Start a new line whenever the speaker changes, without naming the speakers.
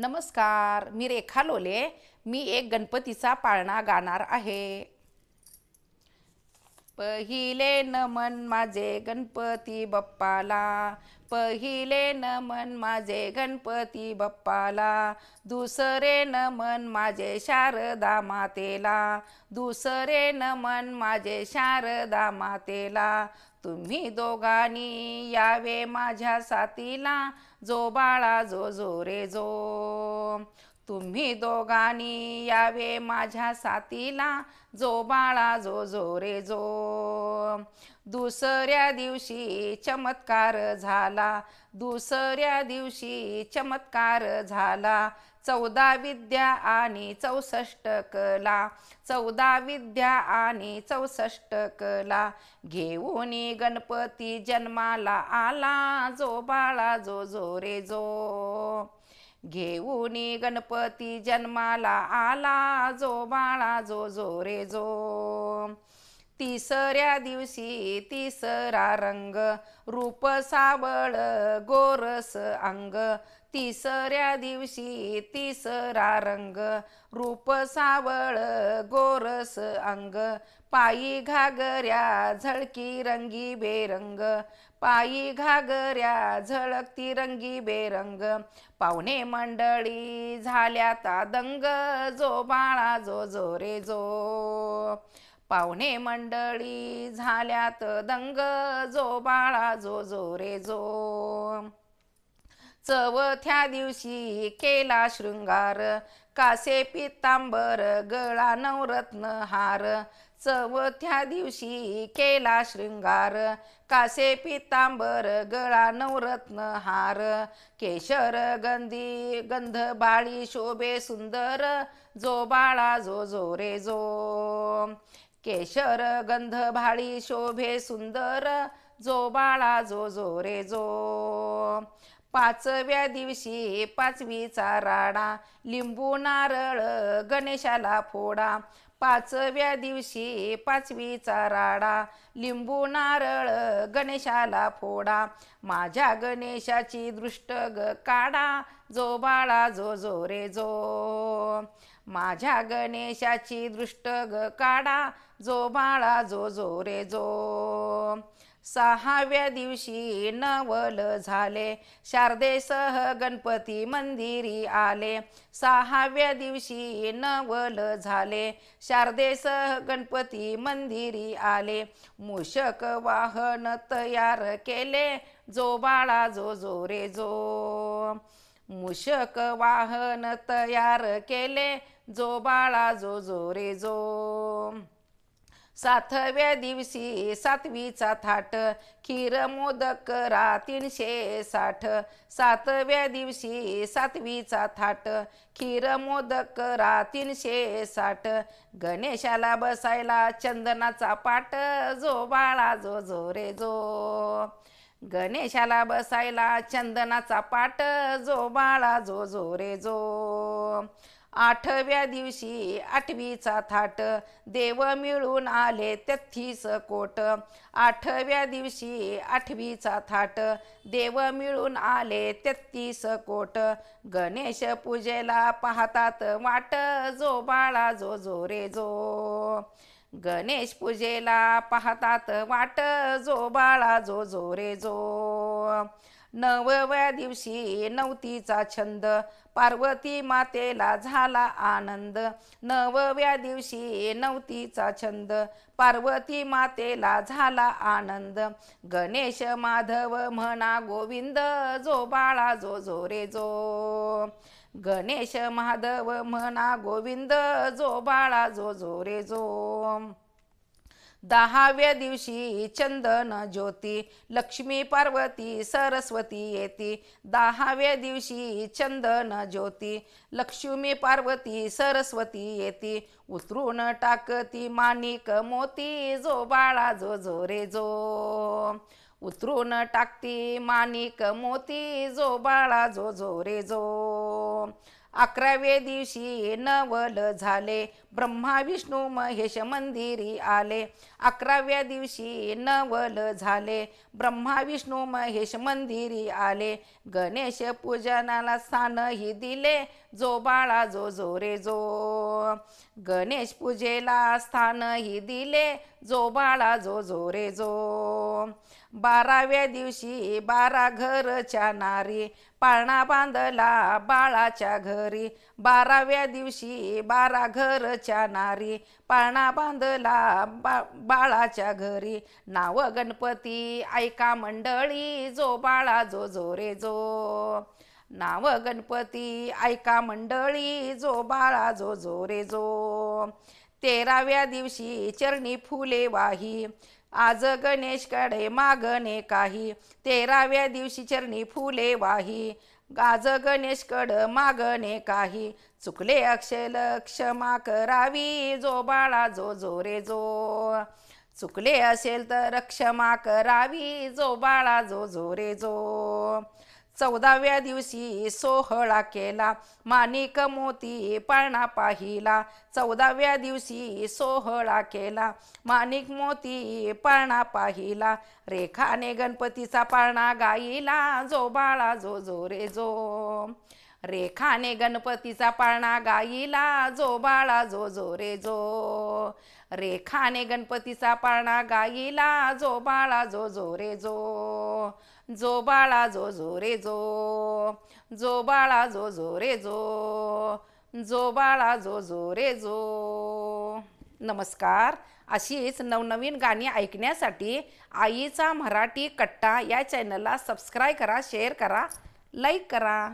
नमस्कार मी रेखा लोले. मी एक गणपतीचा पाळणा गाणार आहे. पहिले नमन माझे गणपती बाप्पाला. पहिले नमन माझे गणपती बाप्पाला. दुसरे नमन माझे शारदा मातेला. दुसरे नमन माझे शारदा मातेला. तुम्ही दोघांनी यावे माझ्या साथीला. जो बाळा जो जो रे जो तुम्ही दोघांनी यावे माझ्या साथीला. जो बाळा जो जो रे जो दुसऱ्या दिवशी चमत्कार झाला. दुसऱ्या दिवशी चमत्कार झाला. चौदा विद्या आणि चौसष्ट कला. चौदा विद्या आणि चौसष्ट कला. घेऊन गणपती जन्माला आला. जो बाळा जो जो रे जो घेऊन गणपती जन्माला आला जो बाळा जो जो रे जो. तिसऱ्या दिवशी तिसरा रंग रूप सावळ गोरस अंग. तिसऱ्या दिवशी तिसरा रंग रूप सावळ गोरस अंग पायी घागऱ्या झळकी रंगी बेरंग पायी घागऱ्या झळकती रंगी बेरंग. पाहुणे मंडळी झाल्याता दंग जो बाळा जो जो रे जो. पाहुणे मंडळी झाल्यात दंग जो बाळा जो जो रे जो. चवथ्या दिवशी केला शृंगार. कासे पितांबर गळा नवरत्न हार. चवथ्या दिवशी केला शृंगार. कासे पितांबर गळा नवरत्न हार. केशर गंधी गंध बाळी शोभे सुंदर. जो बाळा जो जो रे जो. केशर गंध भाळी शोभे सुंदर. जो बाळा जो जो रे जो. पाचव्या दिवशी पाचवीचा राडा लिंबू नारळ गणेशाला फोडा. पाचव्या दिवशी पाचवीचा राडा लिंबू नारळ गणेशाला फोडा. माझ्या गणेशाची दृष्ट ग काढा जो बाळा जो जो रे जो. माझ्या गणेशाची दृष्ट ग काढा जो बाळा जो जो रे जो. सहाव्या दिवशी नवल झाले. शारदेसह गणपती मंदिरी आले. सहाव्या दिवशी नवल झाले. शारदेसह गणपती मंदिरी आले. मूषक वाहन तयार केले. जो बाळा जो जो रे जो. मूषक वाहन तयार केले. जो बाळा जो जो रे जो. सातव्या दिवशी सातवीचा थाट खीर मोदक रा तीनशे साठ सातव्या दिवशी सातवीचा थाट खीर मोदक रा तीनशे साठ गणेशाला बसायला चंदनाचा पाट जो बाळा जो जो रे जो. गणेशाला बसायला चंदनाचा पाट जो बाळा जो जो रे जो. आठव्या दिवशी आठवीचा थाट. देव मिळून आले तेथीस कोट. आठव्या दिवशी आठवीचा थाट. देव मिळून आले तेहतीस कोट. गणेश पूजेला पाहतात वाट. जो बाळा जो जो रे जो गणेश पूजेला पाहतात वाट. जो बाळा जो जो रे जो नवव्या दिवशी नवतीचा छंद पार्वती मातेला झाला आनंद. नवव्या दिवशी नवतीचा छंद पार्वती मातेला झाला आनंद. गणेश माधव म्हणा गोविंद जो बाळा जो जो रे जो. गणेश माधव म्हणा गोविंद जो बाळा जो जो रे जो. दहाव्या दिवशी चंदन ज्योती लक्ष्मी पार्वती सरस्वती येती. दहाव्या दिवशी चंदन ज्योती लक्ष्मी पार्वती सरस्वती येती. उतरून टाकती माणिक मोती जो बाळा जो जो रे जो. उतरून टाकती माणिक मोती जो बाळा जो जो रे जो. अकराव्या दिवशी नवल झाले ब्रह्मा विष्णू महेश मंदिरी आले. अकराव्या दिवशी नवल झाले. ब्रह्मा विष्णू महेश मंदिरी आले. गणेश पूजनाला स्थानही दिले. जो बाळा जो जो रे जो गणेश पूजेला स्थानही दिले. जो बाळा जो जो रे जो बाराव्या दिवशी बारा घरच्या नारी पाळणा बांधला बाळाच्या घरी. बाराव्या दिवशी बारा घरच्या नारी पाळणा बांधला बा बाळाच्या घरी. नाव गणपती ऐका मंडळी जो बाळा जो जो रे जो. नाव गणपती ऐका मंडळी जो बाळा जो जो रे जो. तेराव्या दिवशी चरणी फुले वाही आज गणेशकडे मागणे काही. तेराव्या दिवशी चरणी फुले वाही. गाज गणेश कड मागणे काही. चुकले अक्षल क्षमा करावी जो बाळा जो जो रे जो. चुकले असेल तर क्षमा करावी जो बाळा जो जो रे जो. चौदाव्या दिवशी सोहळा केला. माणिक मोती पाळणा पाहिला. चौदाव्या दिवशी सोहळा केला. माणिक मोती पाळणा पाहिला. रेखाने गणपतीचा पाळणा गाईला जो बाळा जो जो रे जो. रेखाने गणपतीचा पाळणा गाईला जो बाळा जो जो रे जो. रेखाने गणपतीचा पाळणा गाईला जो बाळा जो जो रे जो. जो बाळा जो जो रे जो जो बाळा जो जो रे जो जो बाळा जो जो रे जो. नमस्कार. अशीच नवनवीन गाणी ऐकण्यासाठी आईचा मराठी कट्टा या चॅनलला सबस्क्राईब करा शेअर करा लाईक करा.